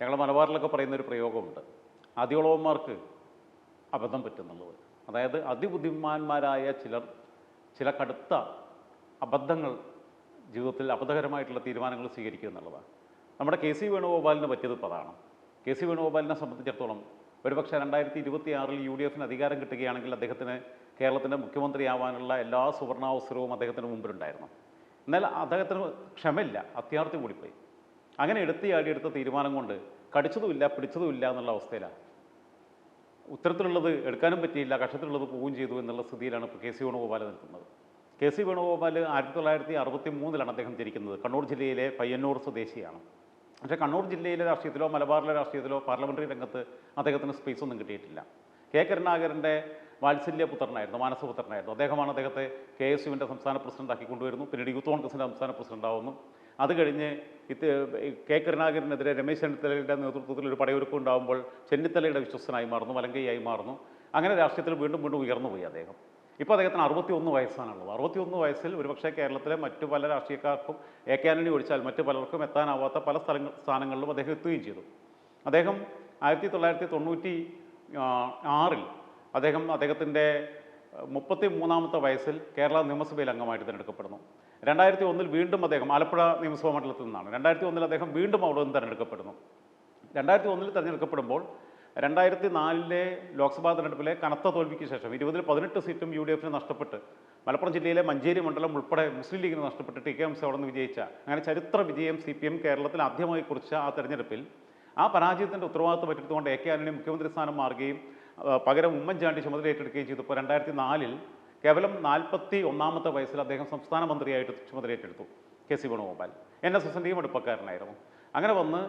ഞങ്ങൾ മലബാറിലൊക്കെ പറയുന്ന ഒരു പ്രയോഗമുണ്ട്. അതിയോളവന്മാർക്ക് അബദ്ധം പറ്റുന്നുള്ളത്. അതായത് അതിബുദ്ധിമാന്മാരായ ചിലർ ചില കടുത്ത അബദ്ധങ്ങൾ ജീവിതത്തിൽ അബദ്ധകരമായിട്ടുള്ള തീരുമാനങ്ങൾ സ്വീകരിക്കുക എന്നുള്ളതാണ്. നമ്മുടെ കെ സി വേണുഗോപാലിന് പറ്റിയത് ഇപ്പോൾ അതാണ് കെ സി വേണുഗോപാലിനെ സംബന്ധിച്ചിടത്തോളം ഒരുപക്ഷെ രണ്ടായിരത്തി ഇരുപത്തി ആറിൽ യു ഡി എഫിന് അധികാരം കിട്ടുകയാണെങ്കിൽ അദ്ദേഹത്തിന് കേരളത്തിന്റെ മുഖ്യമന്ത്രിയാവാനുള്ള എല്ലാ സുവർണാവസരവും അദ്ദേഹത്തിന് മുമ്പിലുണ്ടായിരുന്നു. എന്നാൽ അദ്ദേഹത്തിന് ക്ഷമയില്ല അത്യാർത്ഥി കൂടിപ്പോയി. അങ്ങനെ എടുത്തിയാടി എടുത്ത തീരുമാനം കൊണ്ട് കടിച്ചതുമില്ല പിടിച്ചതുമില്ല എന്നുള്ള അവസ്ഥയിലാണ്. ഉത്തരത്തിലുള്ളത് എടുക്കാനും പറ്റിയില്ല കക്ഷത്തിലുള്ളത് പോവുകയും ചെയ്തു എന്നുള്ള സ്ഥിതിയിലാണ് ഇപ്പോൾ കെ സി വേണുഗോപാൽ നിൽക്കുന്നത്. കെ സി വേണുഗോപാൽ ആയിരത്തി തൊള്ളായിരത്തി അറുപത്തി മൂന്നിലാണ് അദ്ദേഹം ജനിക്കുന്നത് കണ്ണൂർ ജില്ലയിലെ പയ്യന്നൂർ സ്വദേശിയാണ്. പക്ഷേ കണ്ണൂർ ജില്ലയിലെ രാഷ്ട്രീയത്തിലോ മലബാറിലെ രാഷ്ട്രീയത്തിലോ പാർലമെന്ററി രംഗത്ത് അദ്ദേഹത്തിന് സ്പേസ് ഒന്നും കിട്ടിയിട്ടില്ല. കെ കരുണാകരന്റെ വാത്സല്യ പുത്രനായിരുന്നു മാനസപുത്രനായിരുന്നു അദ്ദേഹമാണ് അദ്ദേഹത്തെ കെ എസ് യുവിന്റെ സംസ്ഥാന പ്രസിഡന്റാക്കി കൊണ്ടുവരുന്നു. പിന്നീട് യൂത്ത് കോൺഗ്രസിന്റെ സംസ്ഥാന പ്രസിഡന്റാവുന്നു അത് കഴിഞ്ഞ് ഇത് കെ കരുണാകരനെതിരെ രമേശ് ചെന്നിത്തലയുടെ നേതൃത്വത്തിൽ ഒരു പടയൊരുക്കം ഉണ്ടാകുമ്പോൾ ചെന്നിത്തലയുടെ വിശ്വസനായി മാറുന്നു മലങ്കയായി മാറുന്നു. അങ്ങനെ രാഷ്ട്രീയത്തിൽ വീണ്ടും വീണ്ടും ഉയർന്നു പോയി അദ്ദേഹം. ഇപ്പോൾ അദ്ദേഹത്തിന് അറുപത്തി ഒന്ന് വയസ്സാണുള്ളത്. അറുപത്തി ഒന്ന് വയസ്സിൽ ഒരുപക്ഷെ കേരളത്തിലെ മറ്റു പല രാഷ്ട്രീയക്കാർക്കും എ കെ ആന്റണി ഒഴിച്ചാൽ മറ്റു പലർക്കും എത്താനാവാത്ത പല സ്ഥലങ്ങൾ സ്ഥാനങ്ങളിലും അദ്ദേഹം എത്തുകയും ചെയ്തു. അദ്ദേഹം ആയിരത്തി തൊള്ളായിരത്തി തൊണ്ണൂറ്റി ആറിൽ അദ്ദേഹം അദ്ദേഹത്തിന്റെ മുപ്പത്തി മൂന്നാമത്തെ വയസ്സിൽ കേരള നിയമസഭയിൽ അംഗമായിട്ട് തിരഞ്ഞെടുക്കപ്പെടുന്നു. രണ്ടായിരത്തി ഒന്നിൽ വീണ്ടും അദ്ദേഹം ആലപ്പുഴ നിയമസഭാ മണ്ഡലത്തിൽ നിന്നാണ്. രണ്ടായിരത്തി ഒന്നിൽ അദ്ദേഹം വീണ്ടും അവിടെ നിന്ന് തിരഞ്ഞെടുക്കപ്പെടുന്നു. രണ്ടായിരത്തി ഒന്നിൽ തിരഞ്ഞെടുക്കപ്പെടുമ്പോൾ രണ്ടായിരത്തി നാലിലെ ലോക്സഭാ തെരഞ്ഞെടുപ്പിലെ കനത്ത തോൽവിക്ക് ശേഷം ഇരുപതിൽ പതിനെട്ട് സീറ്റും യു ഡി എഫിന് നഷ്ടപ്പെട്ട് മലപ്പുറം ജില്ലയിലെ മഞ്ചേരി മണ്ഡലം ഉൾപ്പെടെ മുസ്ലിം ലീഗിന് നഷ്ടപ്പെട്ട് ടി കെ എം സി അവിടെ നിന്ന് വിജയിച്ച അങ്ങനെ ചരിത്ര വിജയം സി പി എം കേരളത്തിൽ ആദ്യമായി കുറിച്ച ആ തെരഞ്ഞെടുപ്പിൽ ആ പരാജയത്തിന്റെ ഉത്തരവാദിത്വം ഏറ്റെടുത്തുകൊണ്ട് എ കെ ആന്റണി മുഖ്യമന്ത്രി സ്ഥാനം മാറുകയും പകരം ഉമ്മൻചാണ്ടി ചുമതല ഏറ്റെടുക്കുകയും ചെയ്തപ്പോൾ രണ്ടായിരത്തി നാലിൽ കേവലം നാൽപ്പത്തി ഒന്നാമത്തെ വയസ്സിൽ അദ്ദേഹം സംസ്ഥാന മന്ത്രിയായിട്ട് ചുമതല ഏറ്റെടുത്തു K C Venugopal. N S എസിന്റെയും എടുപ്പക്കാരനായിരുന്നു അങ്ങനെ വന്ന്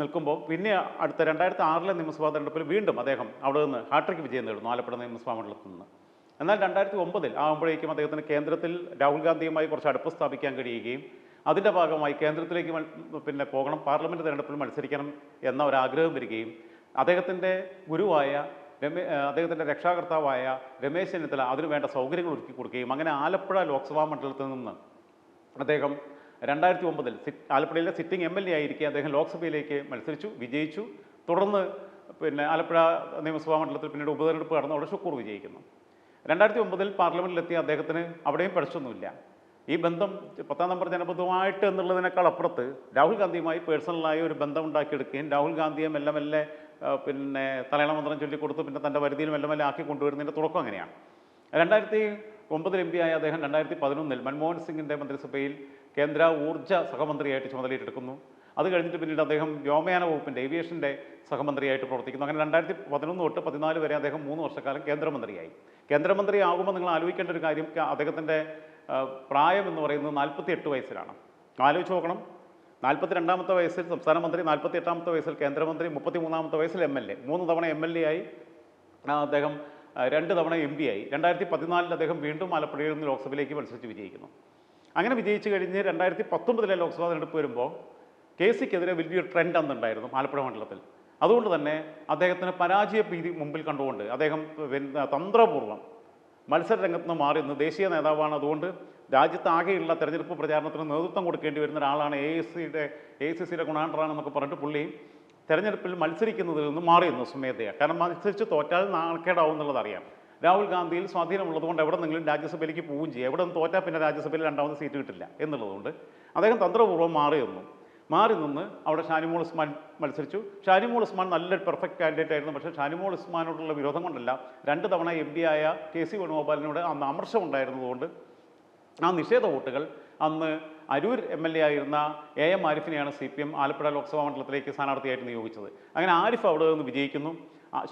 നിൽക്കുമ്പോൾ പിന്നെ അടുത്ത രണ്ടായിരത്തി ആറിലെ നിയമസഭാ തെരഞ്ഞെടുപ്പിൽ വീണ്ടും അദ്ദേഹം അവിടെ നിന്ന് ഹാട്രിക് വിജയം നേടുന്നു ആലപ്പുഴ നിയമസഭാ മണ്ഡലത്തിൽ നിന്ന്. എന്നാൽ രണ്ടായിരത്തി ഒമ്പതിൽ ആകുമ്പോഴേക്കും അദ്ദേഹത്തിന് കേന്ദ്രത്തിൽ രാഹുൽ ഗാന്ധിയുമായി കുറച്ച് അടുപ്പ് സ്ഥാപിക്കാൻ കഴിയുകയും അതിന്റെ ഭാഗമായി കേന്ദ്രത്തിലേക്ക് പിന്നെ പോകണം പാർലമെന്റ് തെരഞ്ഞെടുപ്പിൽ മത്സരിക്കണം എന്ന ഒരാഗ്രഹം വരികയും അദ്ദേഹത്തിന്റെ ഗുരുവായ രമേ അദ്ദേഹത്തിന്റെ രക്ഷാകർത്താവായ രമേശ് ചെന്നിത്തല അതിനു വേണ്ട സൗകര്യങ്ങൾ ഒരുക്കി കൊടുക്കുകയും അങ്ങനെ ആലപ്പുഴ ലോക്സഭാ മണ്ഡലത്തിൽ നിന്ന് അദ്ദേഹം രണ്ടായിരത്തി ഒമ്പതിൽ ആലപ്പുഴയിലെ സിറ്റിംഗ് എം എൽ എ ആയിരിക്കെ അദ്ദേഹം ലോക്സഭയിലേക്ക് മത്സരിച്ചു വിജയിച്ചു. തുടർന്ന് പിന്നെ ആലപ്പുഴ നിയമസഭാ മണ്ഡലത്തിൽ പിന്നീട് ഉപതെരഞ്ഞെടുപ്പ് കടന്ന് അവിടെ ഷുക്കൂർ വിജയിക്കുന്നു. രണ്ടായിരത്തി ഒമ്പതിൽ പാർലമെന്റിലെത്തിയ അദ്ദേഹത്തിന് അവിടെയും പഠിച്ചൊന്നുമില്ല. ഈ ബന്ധം പത്താം നമ്പർ ജനപദമായിട്ട് എന്നുള്ളതിനേക്കാൾ അപ്പുറത്ത് രാഹുൽ ഗാന്ധിയുമായി പേഴ്സണലായി ഒരു ബന്ധം ഉണ്ടാക്കിയെടുക്കുകയും രാഹുൽ ഗാന്ധിയെ മെല്ലെ മെല്ലെ പിന്നെ തലയണ മന്ത്രം ചൊല്ലിക്കൊടുത്ത് പിന്നെ തന്റെ പരിധിയിൽ മെല്ലെ മെല്ലെ ആക്കി കൊണ്ടുവരുന്നതിന്റെ തുടക്കം അങ്ങനെയാണ്. രണ്ടായിരത്തി ഒമ്പതിൽ എം ആയ അദ്ദേഹം രണ്ടായിരത്തി പതിനൊന്നിൽ മൻമോഹൻ സിംഗിന്റെ മന്ത്രിസഭയിൽ കേന്ദ്ര ഊർജ സഹമന്ത്രിയായിട്ട് ചുമതലയിട്ടെടുക്കുന്നു. അത് കഴിഞ്ഞിട്ട് പിന്നീട് അദ്ദേഹം വ്യോമയാന വകുപ്പിന്റെ ഏവിയേഷന്റെ സഹമന്ത്രിയായിട്ട് പ്രവർത്തിക്കുന്നു. അങ്ങനെ രണ്ടായിരത്തി പതിനൊന്ന് തൊട്ട് പതിനാല് വരെ അദ്ദേഹം മൂന്ന് വർഷക്കാലം കേന്ദ്രമന്ത്രിയായി. കേന്ദ്രമന്ത്രി ആകുമ്പോൾ നിങ്ങൾ ആലോചിക്കേണ്ട ഒരു കാര്യം അദ്ദേഹത്തിന്റെ പ്രായം എന്ന് പറയുന്നത് നാൽപ്പത്തി എട്ട് വയസ്സിലാണ്. ആലോചിച്ച് നോക്കണം. നാൽപ്പത്തി രണ്ടാമത്തെ വയസ്സിൽ സംസ്ഥാന മന്ത്രി നാൽപ്പത്തി എട്ടാമത്തെ വയസ്സിൽ കേന്ദ്രമന്ത്രി മുപ്പത്തി മൂന്നാമത്തെ വയസ്സിൽ എം എൽ എ. മൂന്ന് തവണ എം എൽ എ ആയി അദ്ദേഹം രണ്ട് തവണ എം പി ആയി. രണ്ടായിരത്തി പതിനാലിൽ അദ്ദേഹം വീണ്ടും ആലപ്പുഴയിൽ നിന്ന് ലോക്സഭയിലേക്ക് മത്സരിച്ച് വിജയിക്കുന്നു. അങ്ങനെ വിജയിച്ചു കഴിഞ്ഞ് രണ്ടായിരത്തി പത്തൊമ്പതിലെ ലോക്സഭാ തെരഞ്ഞെടുപ്പ് വരുമ്പോൾ കെ സിക്കെതിരെ വലിയൊരു ട്രെൻഡ് അന്നുണ്ടായിരുന്നു ആലപ്പുഴ മണ്ഡലത്തിൽ. അതുകൊണ്ട് തന്നെ അദ്ദേഹത്തിന് പരാജയ ഭീതി മുമ്പിൽ കണ്ടുകൊണ്ട് അദ്ദേഹം തന്ത്രപൂർവം മത്സര രംഗത്ത് നിന്ന് മാറി ദേശീയ നേതാവാണ്. അതുകൊണ്ട് രാജ്യത്താകെയുള്ള തെരഞ്ഞെടുപ്പ് പ്രചാരണത്തിന് നേതൃത്വം കൊടുക്കേണ്ടി വരുന്ന ഒരാളാണ് എ എസ് സിയുടെ എ സി സിയുടെ ഗുണാണ്ടറാണെന്നൊക്കെ പറഞ്ഞിട്ട് പുള്ളി തെരഞ്ഞെടുപ്പിൽ മത്സരിക്കുന്നതിൽ നിന്ന് മാറിയിരുന്നു സ്വമേധയാ. കാരണം മത്സരിച്ച് തോറ്റാൽ നാണക്കേടാവും എന്നുള്ളത് അറിയാം. രാഹുൽ ഗാന്ധിയിൽ സ്വാധീനമുള്ളതുകൊണ്ട് എവിടെ നിന്നെങ്കിലും രാജ്യസഭയിലേക്ക് പോവുകയും ചെയ്യും. എവിടെ നിന്ന് തോറ്റാൽ പിന്നെ രാജ്യസഭയിൽ രണ്ടാമത് സീറ്റ് കിട്ടില്ല എന്നുള്ളതുകൊണ്ട് അദ്ദേഹം തന്ത്രപൂർവം മാറി നിന്നു. മാറി നിന്ന് അവിടെ ഷാനിമോൾ ഉസ്മാൻ മത്സരിച്ചു. ഷാനിമോൾ ഉസ്മാൻ നല്ലൊരു പെർഫെക്റ്റ് കാൻഡിഡേറ്റ് ആയിരുന്നു. പക്ഷേ ഷാനിമോൾ ഉസ്മാനോടുള്ള വിരോധം കൊണ്ടല്ല രണ്ട് തവണ എം പി ആയ കെ സി വേണുഗോപാലിനോട് അന്ന് അമർഷം ഉണ്ടായിരുന്നതുകൊണ്ട് ആ നിഷേധ വോട്ടുകൾ അന്ന് അരൂർ എം എൽ എ ആയിരുന്ന A M ആരിഫിനെയാണ് C P M Alappuzha Lok Sabha മണ്ഡലത്തിലേക്ക് സ്ഥാനാർത്ഥിയായിട്ട് നിയോഗിച്ചത്. അങ്ങനെ ആരിഫ് അവിടെ നിന്ന് വിജയിക്കുന്നു.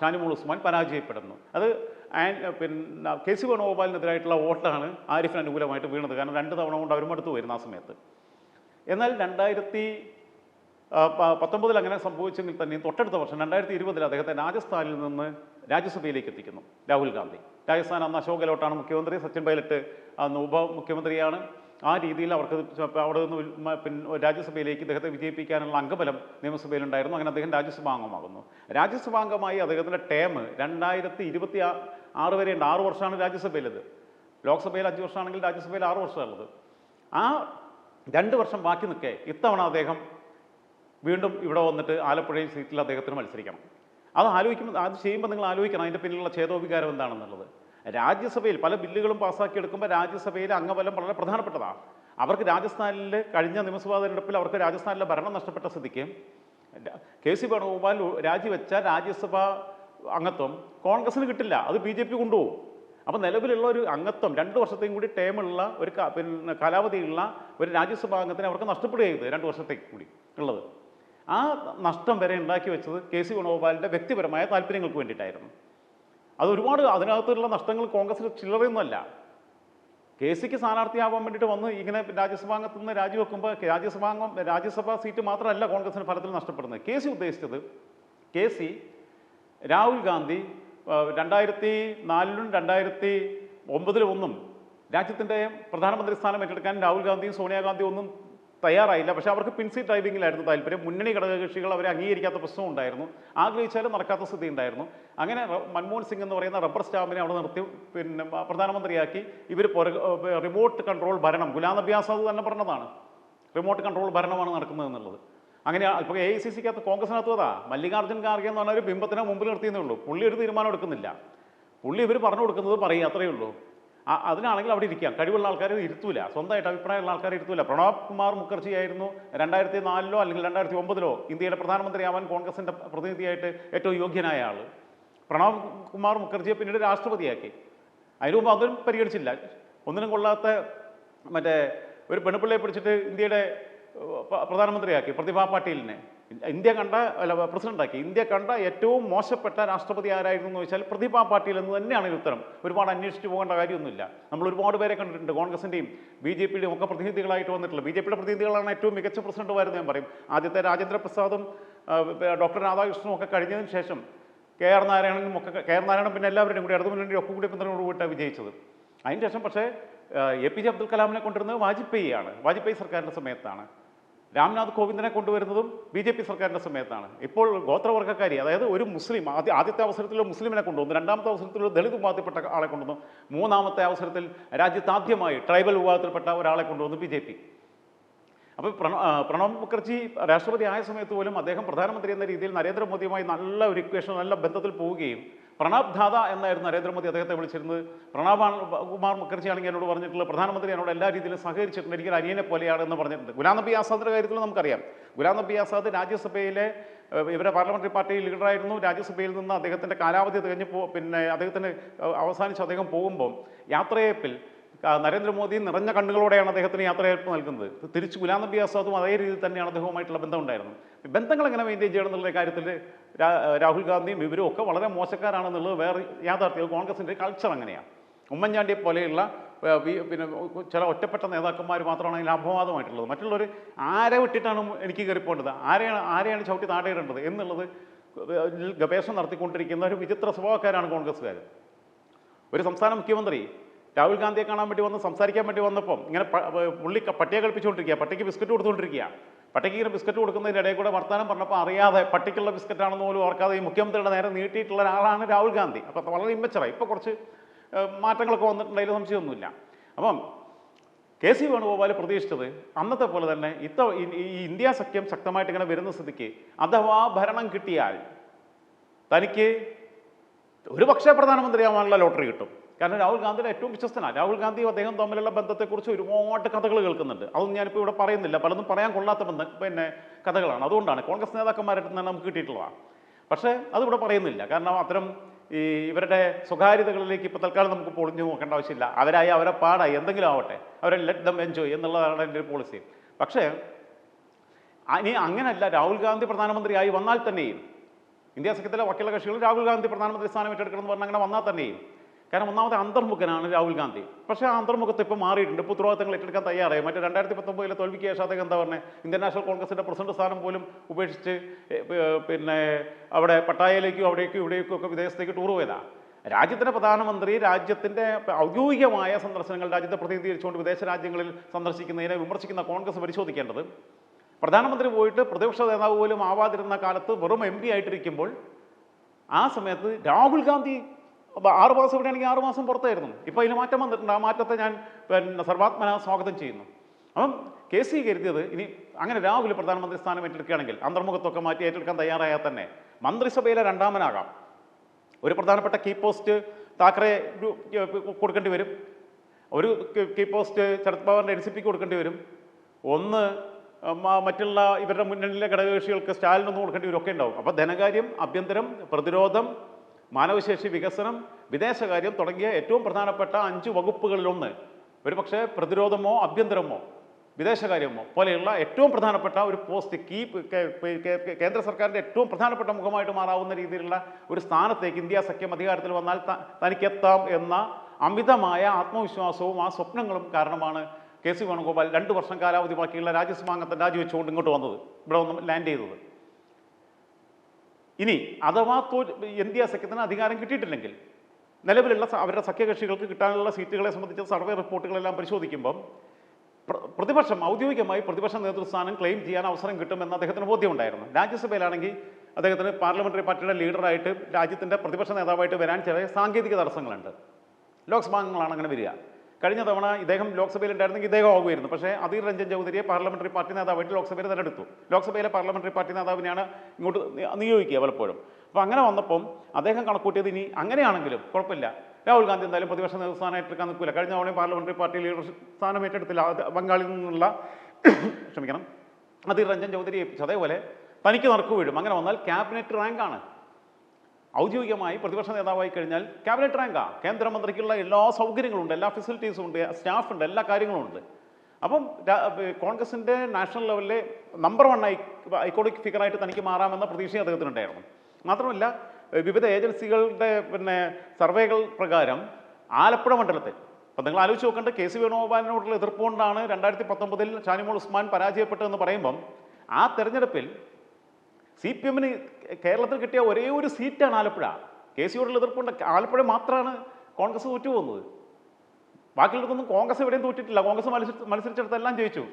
ഷാനിമോൾ ഉസ്മാൻ പരാജയപ്പെടുന്നു. അത് പിന്നെ കെ സി വേണുഗോപാലിനെതിരായിട്ടുള്ള വോട്ടാണ് ആരിഫിന് അനുകൂലമായിട്ട് വീണത്. കാരണം രണ്ട് തവണ കൊണ്ട് അവരും അടുത്ത് വരുന്ന ആ സമയത്ത്. എന്നാൽ രണ്ടായിരത്തി പത്തൊമ്പതിൽ അങ്ങനെ സംഭവിച്ചെങ്കിൽ തന്നെയും തൊട്ടടുത്ത വർഷം രണ്ടായിരത്തി ഇരുപതിൽ അദ്ദേഹത്തെ രാജസ്ഥാനിൽ നിന്ന് രാജ്യസഭയിലേക്ക് എത്തിക്കുന്നു രാഹുൽ ഗാന്ധി. രാജസ്ഥാൻ അന്ന് അശോക് ഗെഹ്ലോട്ടാണ് മുഖ്യമന്ത്രി സച്ചിൻ പൈലറ്റ് അന്ന് ഉപമുഖ്യമന്ത്രിയാണ്. ആ രീതിയിൽ അവർക്ക് അവിടെ നിന്ന് പിന്നെ രാജ്യസഭയിലേക്ക് ഇദ്ദേഹത്തെ വിജയിപ്പിക്കാനുള്ള അംഗബലം നിയമസഭയിലുണ്ടായിരുന്നു. അങ്ങനെ അദ്ദേഹം രാജ്യസഭാംഗമാകുന്നു. രാജ്യസഭാംഗമായി അദ്ദേഹത്തിന്റെ ടേം രണ്ടായിരത്തി ഇരുപത്തി ആറ് വരെയുണ്ട് ആറ് വർഷമാണ് രാജ്യസഭയിലത്. ലോക്സഭയിൽ അഞ്ച് വർഷമാണെങ്കിൽ രാജ്യസഭയിൽ ആറ് വർഷമുള്ളത് ആ രണ്ട് വർഷം ബാക്കി നിൽക്കെ ഇത്തവണ അദ്ദേഹം വീണ്ടും ഇവിടെ വന്നിട്ട് ആലപ്പുഴയിൽ സീറ്റിൽ അദ്ദേഹത്തിന് മത്സരിക്കണം. അത് ആലോചിക്കുമ്പോൾ അത് ചെയ്യുമ്പോൾ നിങ്ങൾ ആലോചിക്കണം അതിന്റെ പിന്നിലുള്ള ഛേദോവികാരം എന്താണെന്നുള്ളത്. രാജ്യസഭയിൽ പല ബില്ലുകളും പാസ്സാക്കിയെടുക്കുമ്പോൾ രാജ്യസഭയിലെ അംഗബലം വളരെ പ്രധാനപ്പെട്ടതാണ് അവർക്ക് രാജസ്ഥാനിൽ കഴിഞ്ഞ നിയമസഭാ തെരഞ്ഞെടുപ്പിൽ അവർക്ക് രാജസ്ഥാനിലെ ഭരണം നഷ്ടപ്പെട്ട സ്ഥിതിക്ക് കെ സി വേണുഗോപാൽ രാജിവെച്ച രാജ്യസഭാ അംഗത്വം കോൺഗ്രസിന് കിട്ടില്ല. അത് ബി ജെ പി കൊണ്ടുപോകും. അപ്പോൾ നിലവിലുള്ള ഒരു അംഗത്വം രണ്ട് വർഷത്തെയും കൂടി ടേമുള്ള ഒരു പിന്നെ കാലാവധിയുള്ള ഒരു രാജ്യസഭാ അംഗത്തിനെ അവർക്ക് നഷ്ടപ്പെടുകയായിരുന്നു രണ്ട് വർഷത്തേക്ക് കൂടി ഉള്ളത്. ആ നഷ്ടം വരെ ഉണ്ടാക്കി വെച്ചത് കെ സി വേണുഗോപാലിന്റെ വ്യക്തിപരമായ താല്പര്യങ്ങൾക്ക് വേണ്ടിയിട്ടായിരുന്നു. അത് ഒരുപാട് അതിനകത്തുള്ള നഷ്ടങ്ങൾ കോൺഗ്രസിന് ചില്ലറയൊന്നുമല്ല. കെ സിക്ക് സ്ഥാനാർത്ഥിയാവാൻ വേണ്ടിയിട്ട് വന്ന് ഇങ്ങനെ രാജ്യസഭാംഗത്തു നിന്ന് രാജിവെക്കുമ്പോൾ രാജ്യസഭാംഗം രാജ്യസഭാ സീറ്റ് മാത്രമല്ല കോൺഗ്രസിന് ഫലത്തിൽ നഷ്ടപ്പെടുന്നത്. കെ സി ഉദ്ദേശിച്ചത് കെ സി രാഹുൽ ഗാന്ധി രണ്ടായിരത്തി നാലിലും രണ്ടായിരത്തി ഒമ്പതിലും ഒന്നും രാജ്യത്തിന്റെ പ്രധാനമന്ത്രി സ്ഥാനം ഏറ്റെടുക്കാൻ രാഹുൽ ഗാന്ധിയും സോണിയാഗാന്ധിയും ഒന്നും തയ്യാറായില്ല. പക്ഷേ അവർക്ക് പിൻസി ഡ്രൈവിങ്ങിലായിരുന്നു താല്പര്യം. മുന്നണി ഘടകകക്ഷികൾ അവരെ അംഗീകരിക്കാത്ത പ്രശ്നം ഉണ്ടായിരുന്നു. ആഗ്രഹിച്ചാലും നടക്കാത്ത സ്ഥിതി ഉണ്ടായിരുന്നു. അങ്ങനെ മൻമോഹൻ സിംഗ് എന്ന് പറയുന്ന റബ്ബർ സ്റ്റാമ്പിനെ അവിടെ നിർത്തി പിന്നെ പ്രധാനമന്ത്രിയാക്കി. ഇവർ റിമോട്ട് കൺട്രോൾ ഭരണം. ഗുലാം നബി ആസാദ് തന്നെ പറഞ്ഞതാണ്. റിമോട്ട് കൺട്രോൾ ഭരണമാണ് നടക്കുന്നത് എന്നുള്ളത്. അങ്ങനെ ഇപ്പോൾ എ ഐ സി സിക്കകത്ത് കോൺഗ്രസിനകത്ത് അതാ മല്ലികാർജുൻ ഖാർഗെ എന്ന് പറഞ്ഞ ഒരു ബിംബത്തിനെ മുമ്പിൽ നിർത്തിയെന്നേ ഉള്ളൂ. പുള്ളി ഒരു തീരുമാനം എടുക്കുന്നില്ല. പുള്ളി ഇവർ പറഞ്ഞു കൊടുക്കുന്നത് പറയും അത്രയേ ഉള്ളൂ. അതിനാണെങ്കിൽ അവിടെ ഇരിക്കാം. കഴിവുള്ള ആൾക്കാരെ ഇരുത്തൂല. സ്വന്തമായിട്ട് അഭിപ്രായമുള്ള ആൾക്കാരെ ഇരുത്തൂല. പ്രണബ് കുമാർ മുഖർജി ആയിരുന്നു രണ്ടായിരത്തി നാലിലോ അല്ലെങ്കിൽ രണ്ടായിരത്തി ഒമ്പതിലോ ഇന്ത്യയുടെ പ്രധാനമന്ത്രിയാവാൻ കോൺഗ്രസിന്റെ പ്രതിനിധിയായിട്ട് ഏറ്റവും യോഗ്യനായ ആൾ പ്രണബ് കുമാർ മുഖർജിയെ പിന്നീട് രാഷ്ട്രപതിയാക്കി. അതിനു മുമ്പ് അതും പരിഗണിച്ചില്ല. ഒന്നിനും കൊള്ളാത്ത മറ്റേ ഒരു പെൺപിള്ളയെ പിടിച്ചിട്ട് ഇന്ത്യയുടെ പ്രധാനമന്ത്രിയാക്കി പ്രതിഭാ പാട്ടീലിനെ. ഇന്ത്യ കണ്ട അല്ല പ്രസിഡന്റാക്കി ഇന്ത്യ കണ്ട ഏറ്റവും മോശപ്പെട്ട രാഷ്ട്രപതി ആരായിരുന്നു എന്ന് ചോദിച്ചാൽ പ്രതിഭാ പാട്ടീൽ എന്ന് തന്നെയാണ് ഉത്തരം. ഒരുപാട് അന്വേഷിച്ച് പോകേണ്ട കാര്യമൊന്നുമില്ല. നമ്മൾ ഒരുപാട് പേരെ കണ്ടിട്ടുണ്ട്. കോൺഗ്രസിന്റെയും ബി ജെ പിയുടെയും ഒക്കെ പ്രതിനിധികളായിട്ട് വന്നിട്ടുള്ള ബി ജെ പിയുടെ പ്രതിനിധികളാണ് ഏറ്റവും മികച്ച പ്രസിഡന്റുമായിരുന്നു ഞാൻ പറയും. ആദ്യത്തെ രാജേന്ദ്ര പ്രസാദും ഡോക്ടർ രാധാകൃഷ്ണനും ഒക്കെ കഴിഞ്ഞതിന് ശേഷം കെ ആർ നാരായണനും ഒക്കെ കെ ആർ നാരായണൻ പിന്നെ എല്ലാവരുടെയും കൂടി ഇടതു മുന്നണി ഒക്കെ കൂടി പിന്തുണയോട് കൂടിയിട്ടാണ് വിജയിച്ചത്. അതിന് ശേഷം പക്ഷേ എ പി ജെ അബ്ദുൽ കലാമിനെ കൊണ്ടുവരുന്നത് വാജ്പേയി ആണ് വാജ്പേയി സർക്കാരിന്റെ സമയത്താണ്. രാംനാഥ് കോവിന്ദിനെ കൊണ്ടുവരുന്നതും ബി ജെ പി സർക്കാരിന്റെ സമയത്താണ്. ഇപ്പോൾ ഗോത്രവർഗക്കാരി അതായത് ഒരു മുസ്ലിം ആദ്യ ആദ്യത്തെ അവസരത്തിൽ ഒരു മുസ്ലിമിനെ കൊണ്ടുവന്നു രണ്ടാമത്തെ അവസരത്തിൽ ഒരു ദളിത് വിഭാഗത്തിൽപ്പെട്ട ആളെ കൊണ്ടുവന്നു മൂന്നാമത്തെ അവസരത്തിൽ രാജ്യത്ത് ആദ്യമായി ട്രൈബൽ വിഭാഗത്തിൽപ്പെട്ട ഒരാളെ കൊണ്ടുവന്നു ബി ജെ പി. അപ്പോൾ പ്രണ പ്രണബ് മുഖർജി രാഷ്ട്രപതി ആയ സമയത്ത് പോലും അദ്ദേഹം പ്രധാനമന്ത്രി എന്ന രീതിയിൽ നരേന്ദ്രമോദിയുമായി നല്ല ഒരു ഇക്വേഷൻ നല്ല ബന്ധത്തിൽ പോവുകയും പ്രണബ് ധാദ എന്നായിരുന്നു നരേന്ദ്രമോദി അദ്ദേഹത്തെ വിളിച്ചിരുന്നത്. പ്രണബ് കുമാർ മുഖർജിയാണെങ്കിൽ എന്നോട് പറഞ്ഞിട്ടുള്ളത് പ്രധാനമന്ത്രി എന്നോട് എല്ലാ രീതിയിലും സഹകരിച്ചിട്ടുണ്ട് എനിക്കൊരു അനിയനെ പോലെയാണ് എന്ന് പറഞ്ഞിട്ടുണ്ട്. ഗുലാം നബി ആസാദിന്റെ കാര്യത്തിൽ നമുക്കറിയാം. ഗുലാം നബി ആസാദ് രാജ്യസഭയിലെ ഇവരെ പാർലമെന്ററി പാർട്ടി ലീഡറായിരുന്നു. രാജ്യസഭയിൽ നിന്ന് അദ്ദേഹത്തിന്റെ കാലാവധി തികഞ്ഞു പിന്നെ അദ്ദേഹത്തിന് അവസാനിച്ച് അദ്ദേഹം പോകുമ്പോൾ യാത്രയപ്പിൽ നരേന്ദ്രമോദി നിറഞ്ഞ കണ്ണുകളോടെയാണ് അദ്ദേഹത്തിന് യാത്രയയപ്പ് നൽകുന്നത്. തിരിച്ച് ഗുലാം നബി ആസാദും അതേ രീതിയിൽ തന്നെയാണ് അദ്ദേഹവുമായിട്ടുള്ള ബന്ധം ഉണ്ടായിരുന്നത് ബന്ധങ്ങൾ എങ്ങനെ മെയിന്റെയിൻ ചെയ്യണം എന്നുള്ള കാര്യത്തിൽ രാഹുൽ ഗാന്ധിയും ഇവരും ഒക്കെ വളരെ മോശക്കാരാണെന്നുള്ളത് വേറെ യാഥാർത്ഥ്യം കോൺഗ്രസിന്റെ കൾച്ചർ അങ്ങനെയാണ് ഉമ്മൻചാണ്ടിയെ പോലെയുള്ള പിന്നെ ചില ഒറ്റപ്പെട്ട നേതാക്കന്മാർ മാത്രമാണ് അതിൽ അപവാദമായിട്ടുള്ളത്. മറ്റുള്ളവർ ആരെ വിട്ടിട്ടാണ് എനിക്ക് കയറിപ്പോണ്ടത് ആരെയാണ് ആരെയാണ് ചവിട്ടി താടയിടേണ്ടത് എന്നുള്ളത് ഗവേഷണം നടത്തിക്കൊണ്ടിരിക്കുന്ന ഒരു വിചിത്ര സ്വഭാവക്കാരാണ് കോൺഗ്രസ്സുകാർ ഒരു സംസ്ഥാന മുഖ്യമന്ത്രി രാഹുൽ ഗാന്ധിയെ കാണാൻ വേണ്ടി വന്ന് സംസാരിക്കാൻ വേണ്ടി വന്നപ്പം ഇങ്ങനെ പുള്ളി പട്ടിയെ കളിപ്പിച്ചുകൊണ്ടിരിക്കുക പട്ടിക്ക് ബിസ്ക്കറ്റ് കൊടുത്തുകൊണ്ടിരിക്കുക പട്ടിക്ക് ഇങ്ങനെ ബിസ്ക്കറ്റ് കൊടുക്കുന്നതിന്റെ ഇടയിൽ കൂടെ വർത്തമാനം പറഞ്ഞപ്പോൾ അറിയാതെ പട്ടിക്കുള്ള ബിസ്ക്കറ്റാണെന്ന് പോലും ഓർക്കാതെ ഈ മുഖ്യമന്ത്രിയുടെ നേരെ നീട്ടിയിട്ടുള്ള ഒരാളാണ് രാഹുൽ ഗാന്ധി. അപ്പോൾ വളരെ ഇമ്മച്ചറായി ഇപ്പോൾ കുറച്ച് മാറ്റങ്ങളൊക്കെ വന്നിട്ടുണ്ടെങ്കിൽ സംശയമൊന്നുമില്ല. അപ്പം കെ സി വേണുഗോപാൽ പ്രതീക്ഷിച്ചത് അന്നത്തെ പോലെ തന്നെ ഇത്ത ഈ ഇന്ത്യ സഖ്യം ശക്തമായിട്ട് ഇങ്ങനെ വരുന്ന സ്ഥിതിക്ക് അഥവാ ഭരണം കിട്ടിയാൽ തനിക്ക് ഒരു പക്ഷേ പ്രധാനമന്ത്രിയാവാനുള്ള ലോട്ടറി കിട്ടും. കാരണം രാഹുൽ ഗാന്ധിയുടെ ഏറ്റവും വിശ്വസ്തനാണ് രാഹുൽ ഗാന്ധിയും അദ്ദേഹം തമ്മിലുള്ള ബന്ധത്തെക്കുറിച്ച് ഒരുപാട് കഥകൾ കേൾക്കുന്നുണ്ട്. അതൊന്നും ഞാനിപ്പോൾ ഇവിടെ പറയുന്നില്ല. പലതും പറയാൻ കൊള്ളാത്ത ബന്ധം പിന്നെ കഥകളാണ്. അതുകൊണ്ടാണ് കോൺഗ്രസ് നേതാക്കന്മാരുടെ നിന്ന് നമുക്ക് കിട്ടിയിട്ടുള്ളതാണ് പക്ഷേ അതിവിടെ പറയുന്നില്ല. കാരണം അത്തരം ഈ ഇവരുടെ സ്വകാര്യതകളിലേക്ക് ഇപ്പോൾ തൽക്കാലം നമുക്ക് പൊളിഞ്ഞു നോക്കേണ്ട ആവശ്യമില്ല. അവരായി അവരെ പാടായി. എന്തെങ്കിലും ആവട്ടെ. അവരെ ലെറ്റ് ദം എൻജോയ് എന്നുള്ളതാണ് എന്റെ ഒരു പോളിസി പക്ഷേ ഇനി അങ്ങനെയല്ല രാഹുൽ ഗാന്ധി പ്രധാനമന്ത്രിയായി വന്നാൽ തന്നെയും ഇന്ത്യ സഖ്യത്തിലെ വക്കീല കക്ഷികൾ രാഹുൽ ഗാന്ധി പ്രധാനമന്ത്രി സ്ഥാനം ഏറ്റെടുക്കണം എന്ന് പറഞ്ഞാൽ അങ്ങനെ വന്നാൽ തന്നെയും കാരണം ഒന്നാമത്തെ അന്തർമുഖനാണ് രാഹുൽ ഗാന്ധി. പക്ഷേ ആ അന്തർമുഖത്ത് ഇപ്പോൾ മാറിയിട്ടുണ്ട്. ഇപ്പോൾ ഉത്തരവാദിത്തങ്ങൾ ഏറ്റെടുക്കാൻ തയ്യാറായി. മറ്റേ രണ്ടായിരത്തി പത്തൊമ്പതിലെ തോൽവിക്ക് ശേഷം അദ്ദേഹം എന്താ പറഞ്ഞത് ഇന്ത്യൻ നാഷണൽ കോൺഗ്രസിന്റെ പ്രസിഡന്റ് സ്ഥാനം പോലും ഉപേക്ഷിച്ച് പിന്നെ അവിടെ പട്ടായയിലേക്കും അവിടേക്കും ഇവിടേക്കും ഒക്കെ വിദേശത്തേക്ക് ടൂർ പോയതാണ് രാജ്യത്തിന്റെ പ്രധാനമന്ത്രി രാജ്യത്തിന്റെ ഔദ്യോഗികമായ സന്ദർശനങ്ങൾ രാജ്യത്തെ പ്രതിനിധീകരിച്ചുകൊണ്ട് വിദേശ രാജ്യങ്ങളിൽ സന്ദർശിക്കുന്നതിനെ വിമർശിക്കുന്ന കോൺഗ്രസ് പരിശോധിക്കേണ്ടത്. പ്രധാനമന്ത്രി പോയിട്ട് പ്രതിപക്ഷ നേതാവ് പോലും ആവാതിരുന്ന കാലത്ത് വെറും എം പി ആയിട്ടിരിക്കുമ്പോൾ ആ സമയത്ത് രാഹുൽ ഗാന്ധി അപ്പൊ ആറ് മാസം ഇവിടെയാണെങ്കിൽ ആറ് മാസം പുറത്തായിരുന്നു. ഇപ്പോൾ അതിൽ മാറ്റം വന്നിട്ടുണ്ട്. ആ മാറ്റത്തെ ഞാൻ പിന്നെ സർവാത്മന സ്വാഗതം ചെയ്യുന്നു. അപ്പം കെ സി കരുതിയത് ഇനി അങ്ങനെ രാഹുൽ പ്രധാനമന്ത്രി സ്ഥാനം ഏറ്റെടുക്കുകയാണെങ്കിൽ അന്തർമുഖത്തൊക്കെ മാറ്റി ഏറ്റെടുക്കാൻ തയ്യാറായാൽ തന്നെ മന്ത്രിസഭയിലെ രണ്ടാമനാകാം. ഒരു പ്രധാനപ്പെട്ട കീ പോസ്റ്റ് താക്കറെ കൊടുക്കേണ്ടി വരും. ഒരു കീ പോസ്റ്റ് ശരത് പവാറിന്റെ എൻ സി പിക്ക് കൊടുക്കേണ്ടി വരും. ഒന്ന് മറ്റുള്ള ഇവരുടെ മുന്നണിയിലെ ഘടകകക്ഷികൾക്ക് സ്റ്റാലിനൊന്നും കൊടുക്കേണ്ടി വരും ഒക്കെ ഉണ്ടാവും. അപ്പോൾ ധനകാര്യം ആഭ്യന്തരം പ്രതിരോധം മാനവശേഷി വികസനം വിദേശകാര്യം തുടങ്ങിയ ഏറ്റവും പ്രധാനപ്പെട്ട അഞ്ച് വകുപ്പുകളിലൊന്ന്. ഒരുപക്ഷെ പ്രതിരോധമോ ആഭ്യന്തരമോ വിദേശകാര്യമോ പോലെയുള്ള ഏറ്റവും പ്രധാനപ്പെട്ട ഒരു പോസ്റ്റ് കീ കേന്ദ്ര സർക്കാരിന്റെ ഏറ്റവും പ്രധാനപ്പെട്ട മുഖമായിട്ട് മാറാവുന്ന രീതിയിലുള്ള ഒരു സ്ഥാനത്തേക്ക് ഇന്ത്യ സഖ്യം അധികാരത്തിൽ വന്നാൽ തനിക്കെത്താം എന്ന അമിതമായ ആത്മവിശ്വാസവും ആ സ്വപ്നങ്ങളും കാരണമാണ് കെ സി വേണുഗോപാൽ രണ്ട് വർഷം കാലാവധി ബാക്കിയുള്ള രാജ്യസഭാംഗത്തെ രാജിവെച്ചുകൊണ്ട് ഇങ്ങോട്ട് വന്നത്. ഇവിടെ വന്ന് ലാൻഡ് ചെയ്തത്. ഇനി അഥവാ തോ ഇന്ത്യ സഖ്യത്തിന് അധികാരം കിട്ടിയിട്ടില്ലെങ്കിൽ നിലവിലുള്ള അവരുടെ സഖ്യകക്ഷികൾക്ക് കിട്ടാനുള്ള സീറ്റുകളെ സംബന്ധിച്ച സർവേ റിപ്പോർട്ടുകളെല്ലാം പരിശോധിക്കുമ്പം പ്ര- പ്രതിപക്ഷം ഔദ്യോഗികമായി പ്രതിപക്ഷ നേതൃസ്ഥാനം ക്ലെയിം ചെയ്യാൻ അവസരം കിട്ടുമെന്ന് അദ്ദേഹത്തിന് ബോധ്യമുണ്ടായിരുന്നു. രാജ്യസഭയിലാണെങ്കിൽ അദ്ദേഹത്തിന് പാർലമെന്ററി പാർട്ടിയുടെ ലീഡറായിട്ട് രാജ്യത്തിന്റെ പ്രതിപക്ഷ നേതാവായിട്ട് വരാൻ ചില സാങ്കേതിക തടസ്സങ്ങളുണ്ട്. ലോക്സഭാംഗങ്ങളാണ് അങ്ങനെ വരിക. കഴിഞ്ഞ തവണ ഇദ്ദേഹം ലോക്സഭയിൽ ഉണ്ടായിരുന്നെങ്കിൽ ഇദ്ദേഹം ആകുമായിരുന്നു. പക്ഷേ അധീർ രഞ്ജൻ ചൗധരിയെ പാർലമെന്ററി പാർട്ടി നേതാവായിട്ട് ലോക്സഭയിൽ തെരഞ്ഞെടുത്തു. ലോക്സഭയിലെ പാർലമെന്ററി പാർട്ടി നേതാവിനെയാണ് ഇങ്ങോട്ട് നിയോഗിക്കുക പലപ്പോഴും. അപ്പോൾ അങ്ങനെ വന്നപ്പം അദ്ദേഹം കണക്കൂട്ടിയത് ഇനി അങ്ങനെയാണെങ്കിലും കുഴപ്പമില്ല. രാഹുൽ ഗാന്ധി എന്തായാലും പ്രതിപക്ഷ നേതൃസ്ഥാനം ഏറ്റെടുക്കാൻ നിൽക്കില്ല കഴിഞ്ഞ തവണയും പാർലമെന്ററി പാർട്ടി ലീഡർഷിപ്പ് സ്ഥാനം ഏറ്റെടുത്തില്ല. ബംഗാളിൽ നിന്നുള്ള ക്ഷമിക്കണം. അധീർ രഞ്ജൻ ചൗധരി ഏൽപ്പിച്ചു. അതേപോലെ തനിക്ക് നറുക്ക് വീഴും. അങ്ങനെ വന്നാൽ ക്യാബിനറ്റ് റാങ്കാണ്. ഔദ്യോഗികമായി പ്രതിപക്ഷ നേതാവായി കഴിഞ്ഞാൽ ക്യാബിനറ്റ് റാങ്കാ കേന്ദ്രമന്ത്രിക്കുള്ള എല്ലാ സൗകര്യങ്ങളും ഉണ്ട് എല്ലാ ഫെസിലിറ്റീസും ഉണ്ട് സ്റ്റാഫ് ഉണ്ട് എല്ലാ കാര്യങ്ങളും ഉണ്ട്. അപ്പം കോൺഗ്രസിന്റെ നാഷണൽ ലെവലിലെ നമ്പർ വൺ ഐ ഐക്കോണിക് ഫിഗറായിട്ട് തനിക്ക് മാറാമെന്ന പ്രതീക്ഷയും അദ്ദേഹത്തിനുണ്ടായിരുന്നു. മാത്രമല്ല വിവിധ ഏജൻസികളുടെ പിന്നെ സർവേകൾ പ്രകാരം ആലപ്പുഴ മണ്ഡലത്തിൽ അപ്പം നിങ്ങൾ ആലോചിച്ച് നോക്കേണ്ട കെ സി വേണുഗോപാലിനോടുള്ള എതിർപ്പ് കൊണ്ടാണ് രണ്ടായിരത്തി പത്തൊമ്പതിൽ ഷാനിമോൾ ഉസ്മാൻ പരാജയപ്പെട്ടതെന്ന് പറയുമ്പം ആ തെരഞ്ഞെടുപ്പിൽ സി പി എമ്മിന് കേരളത്തിൽ കിട്ടിയ ഒരേ ഒരു സീറ്റാണ് ആലപ്പുഴ. കെ സിയോടുള്ള എതിർപ്പുണ്ട്. ആലപ്പുഴ മാത്രമാണ് കോൺഗ്രസ് തോറ്റു പോകുന്നത് ബാക്കിയുള്ളതൊന്നും കോൺഗ്രസ് എവിടെയും തോറ്റിട്ടില്ല. കോൺഗ്രസ് മത്സരി മത്സരിച്ചിടത്തെല്ലാം ജയിച്ചു.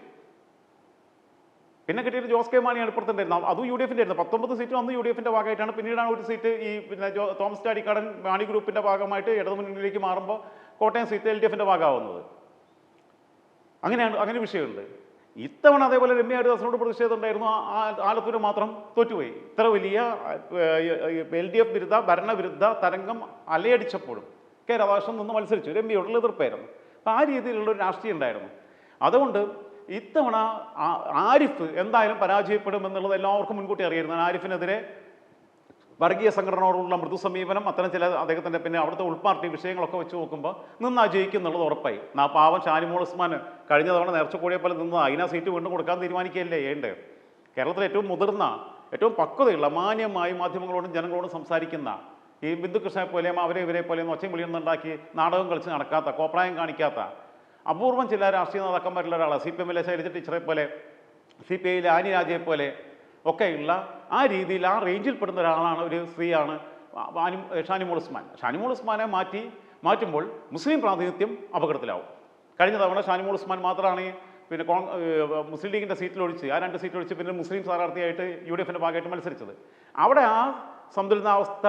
പിന്നെ കിട്ടിയത് ജോസ് കെ മാണിയാണ് ഇപ്പുറത്തുണ്ടായിരുന്നത്. അതും യു ഡി എഫിന്റെ ആയിരുന്നു. പത്തൊമ്പത് സീറ്റും അന്ന് യു ഡി എഫിന്റെ ഭാഗമായിട്ടാണ് പിന്നീടാണ് ഒരു സീറ്റ് ഈ പിന്നെ ജോ തോമസ് ചാടിക്കാടൻ മാണി ഗ്രൂപ്പിന്റെ ഭാഗമായിട്ട് ഇടതു മുന്നണിയിലേക്ക് മാറുമ്പോൾ കോട്ടയം സീറ്റ് എൽ ഡി എഫിന്റെ ഭാഗമാവുന്നത്. അങ്ങനെയാണ് അങ്ങനെ വിഷയമുണ്ട്. ഇത്തവണ അതേപോലെ രമ്യ ഹരിദാസിനോട് പ്രതിഷേധം ഉണ്ടായിരുന്നു ആലത്തൂർ മാത്രം തോറ്റുപോയി. ഇത്ര വലിയ എൽ ഡി എഫ് വിരുദ്ധ ഭരണവിരുദ്ധ തരംഗം അലയടിച്ചപ്പോഴും കെ രാധാകൃഷ്ണൻ നിന്ന് മത്സരിച്ചു. രമ്യയോടുള്ള എതിർപ്പായിരുന്നു. അപ്പം ആ രീതിയിലുള്ള ഒരു രാഷ്ട്രീയം ഉണ്ടായിരുന്നു. അതുകൊണ്ട് ഇത്തവണ ആരിഫ് എന്തായാലും പരാജയപ്പെടും എന്നുള്ളത് എല്ലാവർക്കും മുൻകൂട്ടി അറിയായിരുന്നു. ആരിഫിനെതിരെ വർഗീയ സംഘടനയോടുള്ള മൃദു സമീപനം അത്തരം ചില അദ്ദേഹത്തിന്റെ പിന്നെ അവിടുത്തെ ഉൾപാർട്ടി വിഷയങ്ങളൊക്കെ വെച്ച് നോക്കുമ്പോൾ നിന്നാ ജയിക്കും എന്നുള്ളത് ഉറപ്പായി. നാ പാവം ഷാനിമോൾ ഉസ്മാൻ കഴിഞ്ഞ തവണ നേർച്ചക്കോടിയെ പോലെ നിന്ന് അതിനാ സീറ്റ് വീണ്ടും കൊടുക്കാൻ തീരുമാനിക്കുകയല്ലേ ചെയ്യേണ്ടത് കേരളത്തിലെ ഏറ്റവും മുതിർന്ന ഏറ്റവും പക്വതയുള്ള മാന്യമായി മാധ്യമങ്ങളോടും ജനങ്ങളോടും സംസാരിക്കുന്ന ഈ ബിന്ദുകൃഷ്ണനെ പോലെയും അവരെ ഇവരെ പോലെയും ഒച്ചയും വിളിയൊന്നുണ്ടാക്കി നാടകം കളിച്ച് നടക്കാത്ത കോപ്രായം കാണിക്കാത്ത അപൂർവം ചില രാഷ്ട്രീയ നേതാക്കന്മാരുള്ള ഒരാളാണ് സി പി എമ്മിലെ ശൈലജ ടീച്ചറെ പോലെ സി പി ഐയിലെ ആനി രാജയെ പോലെ ഒക്കെയുള്ള ആ രീതിയിൽ ആ റേഞ്ചിൽ പെടുന്ന ഒരാളാണ് ഒരു സ്ത്രീയാണ് ഷാനിമോൾ ഉസ്മാൻ. ഷാനിമോൾ ഉസ്മാനെ മാറ്റി മാറ്റുമ്പോൾ മുസ്ലിം പ്രാതിനിധ്യം അപകടത്തിലാവും. കഴിഞ്ഞ തവണ ഷാനിമോൾ ഉസ്മാൻ മാത്രമാണ് പിന്നെ കോൺ മുസ്ലിം ലീഗിന്റെ സീറ്റിലൊഴിച്ച് ആ രണ്ട് സീറ്റിലൊഴിച്ച് പിന്നെ മുസ്ലിം സ്ഥാനാർത്ഥിയായിട്ട് യു ഡി എഫിന്റെ ഭാഗമായിട്ട് മത്സരിച്ചത്. അവിടെ ആ സന്തുലിതാവസ്ഥ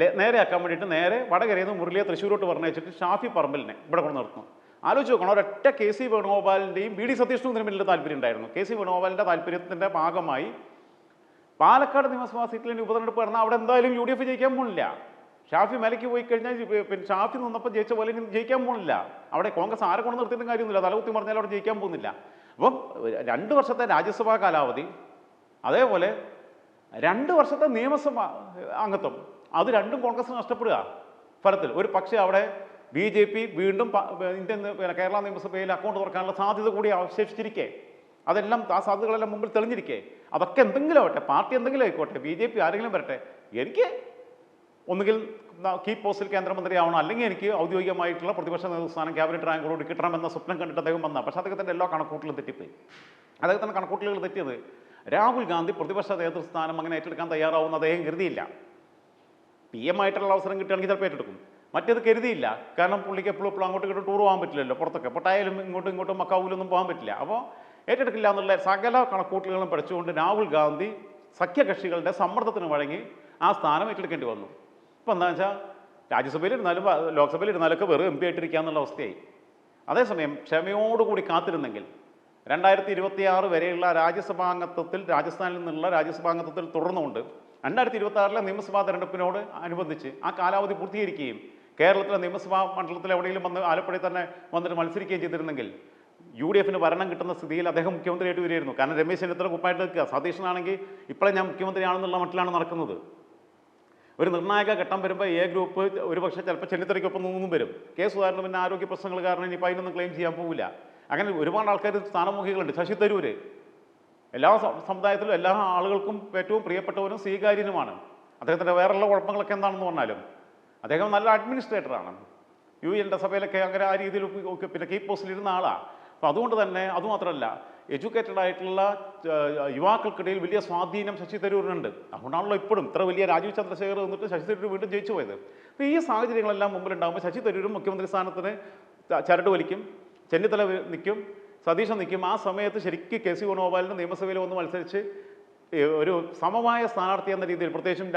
നേരെ നേരെയാക്കാൻ വേണ്ടിയിട്ട് നേരെ വടകരയിൽ നിന്ന് മുരളിയെ തൃശ്ശൂരോട്ട് പറഞ്ഞയച്ചിട്ട് ഷാഫി പറമ്പലിനെ ഇവിടെ കൊണ്ട് നിർത്തുന്നു ആലോചിച്ച് നോക്കണം ഒരൊറ്റ കെ സി വേണുഗോപാലിന്റെയും ബി ഡി സതീഷിനും ഇതിന് താല്പര്യം ഉണ്ടായിരുന്നു. കെ സി വേണുഗോപാലിന്റെ താല്പര്യത്തിന്റെ ഭാഗമായി പാലക്കാട് നിയമസഭാ സീറ്റിൽ ഇനി ഉപതെരഞ്ഞെടുപ്പ് നടന്നാൽ അവിടെ എന്തായാലും യു ഡി എഫ് ജയിക്കാൻ പോകുന്നില്ല ഷാഫി മലയ്ക്ക് പോയി കഴിഞ്ഞാൽ പിന്നെ ഷാഫി നിന്നപ്പോൾ ജയിച്ച പോലെ ജയിക്കാൻ പോകുന്നില്ല അവിടെ കോൺഗ്രസ് ആരെ കൊണ്ട് നിർത്തിയിട്ടും കാര്യമൊന്നുമില്ല. തലകുത്തി പറഞ്ഞാൽ അവിടെ ജയിക്കാൻ പോകുന്നില്ല. അപ്പം രണ്ട് വർഷത്തെ രാജ്യസഭാ കാലാവധി അതേപോലെ രണ്ട് വർഷത്തെ നിയമസഭാ അംഗത്വം അത് രണ്ടും കോൺഗ്രസ് നഷ്ടപ്പെടുക. ഫലത്തിൽ ഒരു പക്ഷേ അവിടെ ബി ജെ പി വീണ്ടും ഇന്ത്യൻ കേരള നിയമസഭയിൽ അക്കൗണ്ട് തുറക്കാനുള്ള സാധ്യത കൂടി അവശേഷിച്ചിരിക്കെ. അതെല്ലാം ആ സാധ്യതകളെല്ലാം മുമ്പിൽ തെളിഞ്ഞിരിക്കേ. അതൊക്കെ എന്തെങ്കിലും ആവട്ടെ പാർട്ടി എന്തെങ്കിലും ആയിക്കോട്ടെ ബി ജെ പി ആരെങ്കിലും വരട്ടെ എനിക്ക് ഒന്നുകിൽ കീ പോസ്റ്റിൽ കേന്ദ്രമന്ത്രി ആവണം അല്ലെങ്കിൽ എനിക്ക് ഔദ്യോഗികമായിട്ടുള്ള പ്രതിപക്ഷ നേതൃസ്ഥാനം ക്യാബിനറ്റ് റാങ്കോട് കിട്ടണമെന്ന സ്വപ്നം കണ്ടിട്ട് അദ്ദേഹം വന്ന. പക്ഷേ അദ്ദേഹത്തിന്റെ എല്ലാ കണക്കൂട്ടിലും തെറ്റിപ്പോയി. അദ്ദേഹത്തിന്റെ കണക്കൂട്ടലുകൾ തെറ്റിയത് രാഹുൽ ഗാന്ധി പ്രതിപക്ഷ നേതൃസ്ഥാനം അങ്ങനെ ഏറ്റെടുക്കാൻ തയ്യാറാവുന്ന അദ്ദേഹം കരുതിയില്ല. പി എം ആയിട്ടുള്ള അവസരം കിട്ടുകയാണെങ്കിൽ ചിലപ്പോൾ ഏറ്റെടുക്കും. മറ്റേത് കരുതിയില്ല. കാരണം പുള്ളിക്ക് എപ്പോഴും എപ്പോഴും അങ്ങോട്ടും ഇങ്ങോട്ടും ടൂർ പോകാൻ പറ്റില്ലല്ലോ പുറത്തൊക്കെ. പൊട്ടായാലും ഇങ്ങോട്ടും ഇങ്ങോട്ടും മക്കാവൂലൊന്നും പോകാൻ പറ്റില്ല. അപ്പോൾ ഏറ്റെടുക്കില്ല എന്നുള്ള സകല കണക്കൂട്ടലുകളും പഠിച്ചുകൊണ്ട് രാഹുൽ ഗാന്ധി സഖ്യകക്ഷികളുടെ സമ്മർദ്ദത്തിന് വഴങ്ങി ആ സ്ഥാനം ഏറ്റെടുക്കേണ്ടി വന്നു. ഇപ്പം എന്താ വെച്ചാൽ ലോക്സഭയിൽ ഇരുന്നാലും വെറും എം പി ആയിട്ടിരിക്കുക എന്നുള്ള അവസ്ഥയായി. അതേസമയം ക്ഷമയോടുകൂടി കാത്തിരുന്നെങ്കിൽ രണ്ടായിരത്തി ഇരുപത്തി ആറ് വരെയുള്ള രാജ്യസഭാംഗത്വത്തിൽ രാജസ്ഥാനിൽ നിന്നുള്ള രാജ്യസഭാംഗത്വത്തിൽ തുടർന്നുകൊണ്ട് രണ്ടായിരത്തി ഇരുപത്തി ആറിലെ നിയമസഭാ തെരഞ്ഞെടുപ്പിനോട് അനുബന്ധിച്ച് ആ കാലാവധി പൂർത്തീകരിക്കുകയും കേരളത്തിലെ നിയമസഭാ മണ്ഡലത്തിൽ എവിടെയെങ്കിലും വന്ന് ആലപ്പുഴയിൽ തന്നെ വന്നിട്ട് മത്സരിക്കുകയും ചെയ്തിരുന്നെങ്കിൽ യു ഡി എഫിന് ഭരണം കിട്ടുന്ന സ്ഥിതിയിൽ അദ്ദേഹം മുഖ്യമന്ത്രിയായിട്ട് വരികയായിരുന്നു. കാരണം രമേശ് ചെന്നിത്തല കുപ്പായിട്ട് നിൽക്കുക. സതീശനാണെങ്കിൽ ഇപ്പോഴേ ഞാൻ മുഖ്യമന്ത്രിയാണെന്നുള്ള മട്ടിലാണ് നടക്കുന്നത്. ഒരു നിർണായക ഘട്ടം വരുമ്പോൾ എ ഗ്രൂപ്പ് ഒരുപക്ഷെ ചിലപ്പോൾ ചെന്നിത്തലയ്ക്കൊപ്പം നിന്നും വരും. കെ സുധാകരന് പിന്നെ ആരോഗ്യ പ്രശ്നങ്ങൾ കാരണം ഇനിയിപ്പോൾ അതിനൊന്നും ക്ലെയിം ചെയ്യാൻ പോകില്ല അങ്ങനെ ഒരുപാട് ആൾക്കാർ സ്ഥാനമുഖികളുണ്ട് ശശി തരൂര്. എല്ലാ സമുദായത്തിലും എല്ലാ ആളുകൾക്കും ഏറ്റവും പ്രിയപ്പെട്ടവനും സ്വീകാര്യനുമാണ്. അദ്ദേഹത്തിന്റെ വേറെയുള്ള കുഴപ്പങ്ങളൊക്കെ എന്താണെന്ന് പറഞ്ഞാലും അദ്ദേഹം നല്ല അഡ്മിനിസ്ട്രേറ്ററാണ് യു എന്റെ സഭയിലൊക്കെ അങ്ങനെ ആ രീതിയിൽ പിന്നെ കീ പോസ്റ്റിലിരുന്ന ആളാണ് അപ്പോൾ അതുകൊണ്ട് തന്നെ അതുമാത്രമല്ല എഡ്യൂക്കേറ്റഡ് ആയിട്ടുള്ള യുവാക്കൾക്കിടയിൽ വലിയ സ്വാധീനം ശശി തരൂരിനുണ്ട്. അതുകൊണ്ടാണല്ലോ ഇപ്പോഴും ഇത്ര വലിയ രാജീവ് ചന്ദ്രശേഖർ വന്നിട്ട് ശശി തരൂർ വീണ്ടും ജയിച്ചു പോയത്. അപ്പോൾ ഈ സാഹചര്യങ്ങളെല്ലാം മുമ്പിലുണ്ടാകുമ്പോൾ ശശി തരൂരും മുഖ്യമന്ത്രി സ്ഥാനത്തിന് ചരട് വലിക്കും ചെന്നിത്തല നിൽക്കും സതീശൻ നിൽക്കും ആ സമയത്ത് ശരിക്കും കെ സി വേണുഗോപാലിന് നിയമസഭയിൽ വന്ന് മത്സരിച്ച് ഒരു സമമായ സ്ഥാനാർത്ഥി എന്ന രീതിയിൽ പ്രത്യേകിച്ചും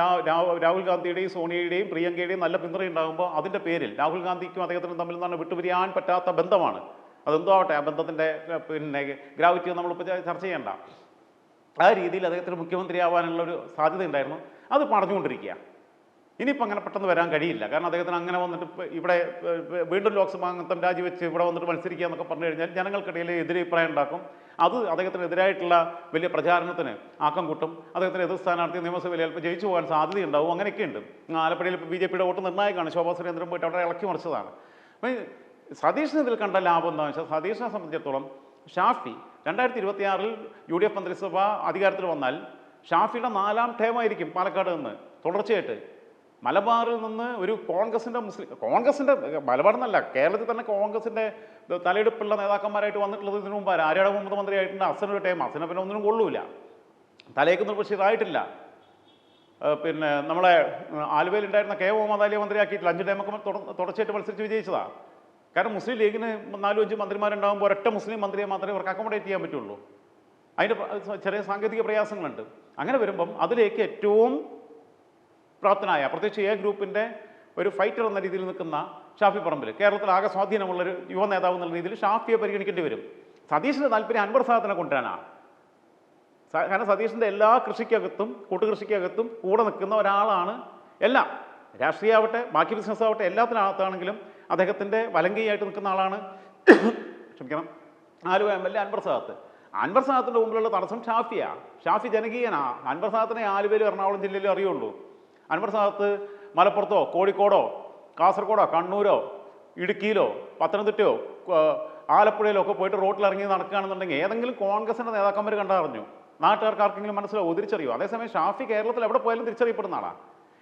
രാഹുൽ ഗാന്ധിയുടെയും സോണിയയുടെയും പ്രിയങ്കയുടെയും നല്ല പിന്തുണ ഉണ്ടാകുമ്പോൾ അതിന്റെ പേരിൽ രാഹുൽ ഗാന്ധിക്കും അദ്ദേഹത്തിനും തമ്മിൽ നിന്നാണ് വിട്ടുപിരിയാൻ പറ്റാത്ത ബന്ധമാണ്. അതെന്തോ ആവട്ടെ ആ ബന്ധത്തിന്റെ പിന്നെ ഗ്രാവിറ്റി നമ്മളിപ്പോൾ ചർച്ച ചെയ്യണ്ട. ആ രീതിയിൽ അദ്ദേഹത്തിന് മുഖ്യമന്ത്രിയാവാനുള്ള ഒരു സാധ്യത ഉണ്ടായിരുന്നു. അത് പറഞ്ഞുകൊണ്ടിരിക്കുക. ഇനിയിപ്പോൾ അങ്ങനെ പെട്ടെന്ന് വരാൻ കഴിയില്ല. കാരണം അദ്ദേഹത്തിന് അങ്ങനെ വന്നിട്ട് ഇവിടെ വീണ്ടും ലോക്സഭാ അംഗത്വം രാജിവെച്ച് ഇവിടെ വന്നിട്ട് മത്സരിക്കുക എന്നൊക്കെ പറഞ്ഞു കഴിഞ്ഞാൽ ജനങ്ങൾക്കിടയിൽ എതിരഭിപ്രായം ഉണ്ടാക്കും. അത് അദ്ദേഹത്തിനെതിരായിട്ടുള്ള വലിയ പ്രചാരണത്തിന് ആക്കം കൂട്ടും. അദ്ദേഹത്തിന് എതിർ സ്ഥാനാർത്ഥി നിയമസഭയിൽ ചിലപ്പോൾ ജയിച്ചു പോകാൻ സാധ്യതയുണ്ടാവും. അങ്ങനെയൊക്കെ ഉണ്ട് ആലപ്പുഴയിൽ ഇപ്പോൾ ബി ജെ പിയുടെ വോട്ട് നിർണായകമാണ്. ശോഭാ സുരേന്ദ്രൻ പോയിട്ട് അവിടെ ഇളക്കി മറിച്ചതാണ്. അപ്പോൾ ഈ സതീഷിന് ഇതിൽ കണ്ട ലാഭം എന്താണെന്ന് വെച്ചാൽ സതീഷിനെ സംബന്ധിച്ചിടത്തോളം ഷാഫി രണ്ടായിരത്തി ഇരുപത്തിയാറിൽ യു ഡി എഫ് മന്ത്രിസഭ അധികാരത്തിൽ വന്നാൽ ഷാഫിയുടെ നാലാം ടേമായിരിക്കും പാലക്കാട് നിന്ന് തുടർച്ചയായിട്ട്. മലബാറിൽ നിന്ന് ഒരു കോൺഗ്രസിന്റെ മുസ്ലിം കോൺഗ്രസിന്റെ മലബാർ എന്നല്ല കേരളത്തിൽ തന്നെ കോൺഗ്രസിന്റെ തലയെടുപ്പുള്ള നേതാക്കന്മാരായിട്ട് വന്നിട്ടുള്ളത് ഇതിനു മുമ്പ് ആര്യയുടെ മുമ്പ് മന്ത്രിയായിട്ടുണ്ട് അസനൊരു ടൈം. അസന പിന്നെ ഒന്നിനും കൊള്ളൂല. തലേക്കുന്ന പക്ഷേ ഇതായിട്ടില്ല. പിന്നെ നമ്മളെ ആലുവയിൽ ഉണ്ടായിരുന്ന കെ മുഹമ്മദ് മന്ത്രിയാക്കിയിട്ടില്ല. അഞ്ച് ടൈമൊക്കെ തുട- തുടർച്ചയായിട്ട് മത്സരിച്ച് വിജയിച്ചതാണ് കാരണം മുസ്ലിം ലീഗിന് നാലും അഞ്ച് മന്ത്രിമാരുണ്ടാകുമ്പോൾ ഒരൊറ്റ മുസ്ലിം മന്ത്രിയെ മാത്രമേ അവർക്ക് അക്കോമഡേറ്റ് ചെയ്യാൻ പറ്റുള്ളൂ. അതിന്റെ ചെറിയ സാങ്കേതിക പ്രയാസങ്ങളുണ്ട്. അങ്ങനെ വരുമ്പം അതിലേക്ക് ഏറ്റവും പ്രാപ്തനായ പ്രത്യേകിച്ച് എ ഗ്രൂപ്പിന്റെ ഒരു ഫൈറ്റർ എന്ന രീതിയിൽ നിൽക്കുന്ന ഷാഫി പറമ്പിൽ കേരളത്തിൽ ആകെ സ്വാധീനമുള്ളൊരു യുവ നേതാവ് എന്നുള്ള രീതിയിൽ ഷാഫിയെ പരിഗണിക്കേണ്ടി വരും. സതീഷിന്റെ താല്പര്യം അൻവർ സാദത്തിനെ കൊണ്ടുവരാനാണ് കാരണം സതീഷിന്റെ എല്ലാ കൃഷിക്കകത്തും കൂട്ടുകൃഷിക്കകത്തും കൂടെ നിൽക്കുന്ന ഒരാളാണ് എല്ലാം. രാഷ്ട്രീയമാവട്ടെ ബാക്കി ബിസിനസ് ആവട്ടെ എല്ലാത്തിനകത്താണെങ്കിലും അദ്ദേഹത്തിന്റെ വലങ്കയായിട്ട് നിൽക്കുന്ന ആളാണ്. ക്ഷമിക്കണം. Aluva M L A Anwar Sadath. Anwar സാദത്തിന്റെ മുമ്പിലുള്ള തടസ്സം ഷാഫിയാണ് ഷാഫി ജനകീയനാ. അൻവർ സാദത്തിനെ ആലുവയിലും എറണാകുളം ജില്ലയിലും അറിയുള്ളൂ. അൻവർ സാദത്ത് മലപ്പുറത്തോ കോഴിക്കോടോ കാസർഗോഡോ കണ്ണൂരോ ഇടുക്കിയിലോ പത്തനംതിട്ടയോ ആലപ്പുഴയിലോ ഒക്കെ പോയിട്ട് റോട്ടിൽ ഇറങ്ങി നടക്കുകയാണെന്നുണ്ടെങ്കിൽ ഏതെങ്കിലും കോൺഗ്രസിന്റെ നേതാക്കന്മാർ കണ്ടറിഞ്ഞു. നാട്ടുകാർക്ക് ആർക്കെങ്കിലും മനസ്സിലാവും. തിരിച്ചറിയോ? അതേസമയം ഷാഫി കേരളത്തിൽ എവിടെ പോയാലും തിരിച്ചറിയപ്പെടുന്ന ആളാണ്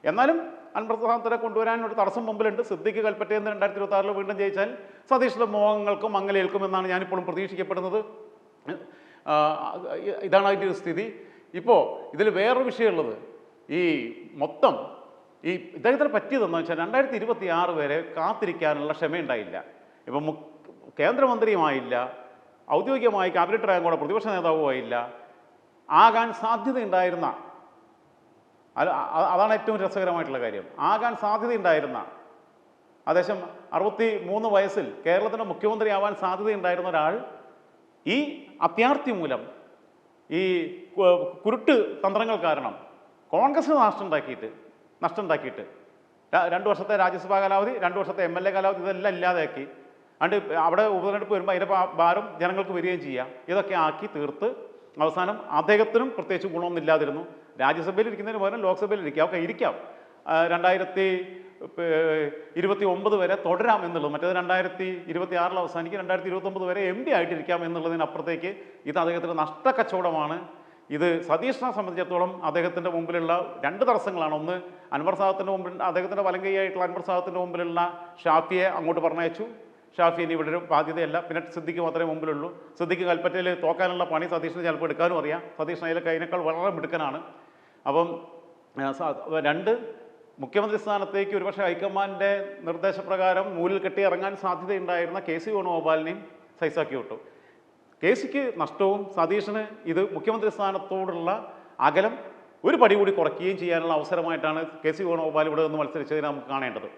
എന്നാലും അൻപ്രസ്ഥാനത്തിനെ കൊണ്ടുവരാൻ ഒരു തടസ്സം മുമ്പിലുണ്ട്. സിദ്ദിഖ് കൽപ്പറ്റയെന്ന് രണ്ടായിരത്തി ഇരുപത്തി ആറിൽ വീണ്ടും ജയിച്ചാൽ സതീഷിന്റെ മോഹങ്ങൾക്കും മങ്ങലേൽക്കും എന്നാണ് ഞാനിപ്പോഴും പ്രതീക്ഷിക്കപ്പെടുന്നത്. ഇതാണ് അതിന്റെ ഒരു സ്ഥിതി. ഇപ്പോൾ ഇതിൽ വേറൊരു വിഷയമുള്ളത്. ഈ മൊത്തം ഈ ഇദ്ദേഹത്തിന് പറ്റിയതെന്ന് വെച്ചാൽ രണ്ടായിരത്തി ഇരുപത്തി ആറ് വരെ കാത്തിരിക്കാനുള്ള ക്ഷമയുണ്ടായില്ല. ഇപ്പം മു കേന്ദ്രമന്ത്രിയുമായില്ല ഔദ്യോഗികമായി ക്യാബിനറ്റ് റാങ്കോടെ പ്രതിപക്ഷ നേതാവുമായില്ല. ആകാൻ സാധ്യതയുണ്ടായിരുന്ന അതാണ് ഏറ്റവും രസകരമായിട്ടുള്ള കാര്യം. ആകാൻ സാധ്യതയുണ്ടായിരുന്ന ഏകദേശം അറുപത്തി മൂന്ന് വയസ്സിൽ കേരളത്തിന്റെ മുഖ്യമന്ത്രിയാവാൻ സാധ്യതയുണ്ടായിരുന്ന ഒരാൾ ഈ അത്യാർത്ഥി മൂലം ഈ കുരുട്ട് തന്ത്രങ്ങൾ കാരണം കോൺഗ്രസ് നഷ്ടം ഉണ്ടാക്കിയിട്ട് നഷ്ടം ഉണ്ടാക്കിയിട്ട് രണ്ട് വർഷത്തെ രാജ്യസഭാ കാലാവധി രണ്ട് വർഷത്തെ എം എൽ എ കാലാവധി ഇതെല്ലാം ഇല്ലാതാക്കി അണ്ട് അവിടെ ഉപതെരഞ്ഞെടുപ്പ് വരുമ്പോൾ അതിന്റെ ഭാരം ജനങ്ങൾക്ക് വരികയും ചെയ്യാം. ഇതൊക്കെ ആക്കി തീർത്ത് അവസാനം അദ്ദേഹത്തിനും പ്രത്യേകിച്ച് ഗുണമൊന്നും ഇല്ലാതിരുന്നു. രാജ്യസഭയിൽ ഇരിക്കുന്നതിന് പകരം ലോക്സഭയിൽ ഇരിക്കാം. ഒക്കെ ഇരിക്കാം രണ്ടായിരത്തി ഇരുപത്തി ഒമ്പത് വരെ തുടരാം എന്നുള്ളത്. മറ്റേത് രണ്ടായിരത്തി ഇരുപത്തി ആറിൽ അവസാനിക്കും. രണ്ടായിരത്തി ഇരുപത്തി ഒമ്പത് വരെ എം ഡി ആയിട്ടിരിക്കാം എന്നുള്ളതിനപ്പുറത്തേക്ക് ഇത് അദ്ദേഹത്തിന്റെ നഷ്ടക്കച്ചവടമാണ്. ഇത് സതീഷിനെ സംബന്ധിച്ചിടത്തോളം അദ്ദേഹത്തിന്റെ മുമ്പിലുള്ള രണ്ട് തടസ്സങ്ങളാണ്. ഒന്ന് അൻവർ സാദത്തിന്റെ മുമ്പിൽ അദ്ദേഹത്തിന്റെ വലങ്കയായിട്ടുള്ള അൻവർ സാദത്തിന്റെ മുമ്പിലുള്ള ഷാഫിയെ അങ്ങോട്ട് പറഞ്ഞയച്ചു. ഷാഫി ഇനി ഇവിടെ ഒരു ബാധ്യതയല്ല. പിന്നെ സിദ്ദിഖ് മാത്രമേ മുമ്പിലുള്ളൂ. സിദ്ദിഖ് കൽപ്പറ്റയിൽ തോക്കാനുള്ള പണി സതീഷിന് ചിലപ്പോൾ എടുക്കാനും അറിയാം. സതീഷിന് അതിലൊക്കെ അതിനേക്കാൾ വളരെ മിടുക്കനാണ് അപ്പം രണ്ട് മുഖ്യമന്ത്രി സ്ഥാനത്തേക്ക് ഒരുപക്ഷെ ഹൈക്കമാൻഡിന്റെ നിർദ്ദേശപ്രകാരം മൂലിൽ കെട്ടി ഇറങ്ങാൻ സാധ്യതയുണ്ടായിരുന്ന കെ സി വേണുഗോപാലിനെയും സൈസാക്കി വിട്ടു. കെ സിക്ക് നഷ്ടവും സതീഷിന് ഇത് മുഖ്യമന്ത്രി സ്ഥാനത്തോടുള്ള അകലം ഒരു പടി കൂടി കുറയ്ക്കുകയും ചെയ്യാനുള്ള അവസരമായിട്ടാണ് കെ സി വേണുഗോപാൽ ഇവിടെ നിന്ന് മത്സരിച്ചതിനെ നമുക്ക് കാണേണ്ടത്.